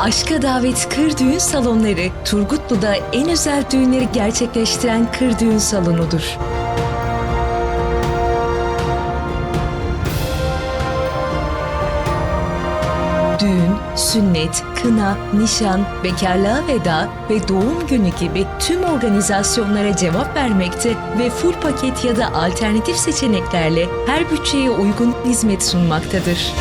Aşka davet kır düğün salonları Turgutlu'da en özel düğünleri gerçekleştiren kır düğün salonudur. Düğün, sünnet, kına, nişan, bekarlığa veda ve doğum günü gibi tüm organizasyonlara cevap vermekte ve full paket ya da alternatif seçeneklerle her bütçeye uygun hizmet sunmaktadır.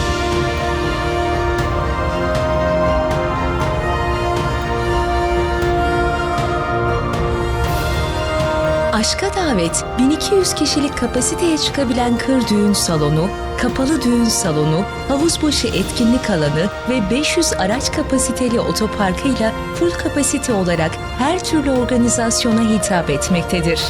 Aşka davet 1200 kişilik kapasiteye çıkabilen kır düğün salonu, kapalı düğün salonu, havuz başı etkinlik alanı ve 500 araç kapasiteli otoparkıyla full kapasite olarak her türlü organizasyona hitap etmektedir.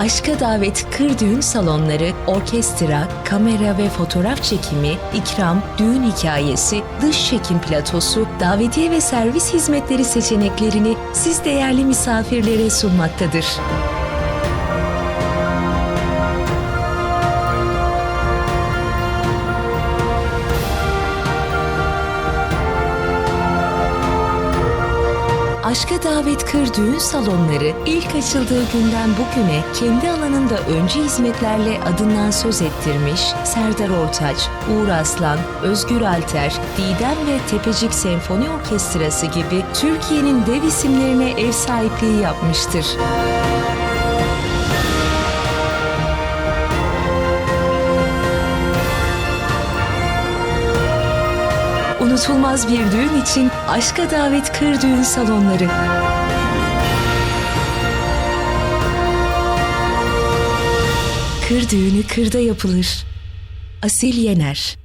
Aşka davet kır düğün salonları, orkestra, kamera ve fotoğraf çekimi, ikram, düğün hikayesi, dış çekim platosu, davetiye ve servis hizmetleri seçeneklerini siz değerli misafirlere sunmaktadır. Aşka Davet Kır Düğün Salonları ilk açıldığı günden bugüne kendi alanında öncü hizmetlerle adından söz ettirmiş Serdar Ortaç, Uğur Aslan, Özgür Alter, Didem ve Tepecik Senfoni Orkestrası gibi Türkiye'nin dev isimlerine ev sahipliği yapmıştır. Unutulmaz bir düğün için Aşka Davet Kır Düğün Salonları. Kır düğünü kırda yapılır. Asil Yener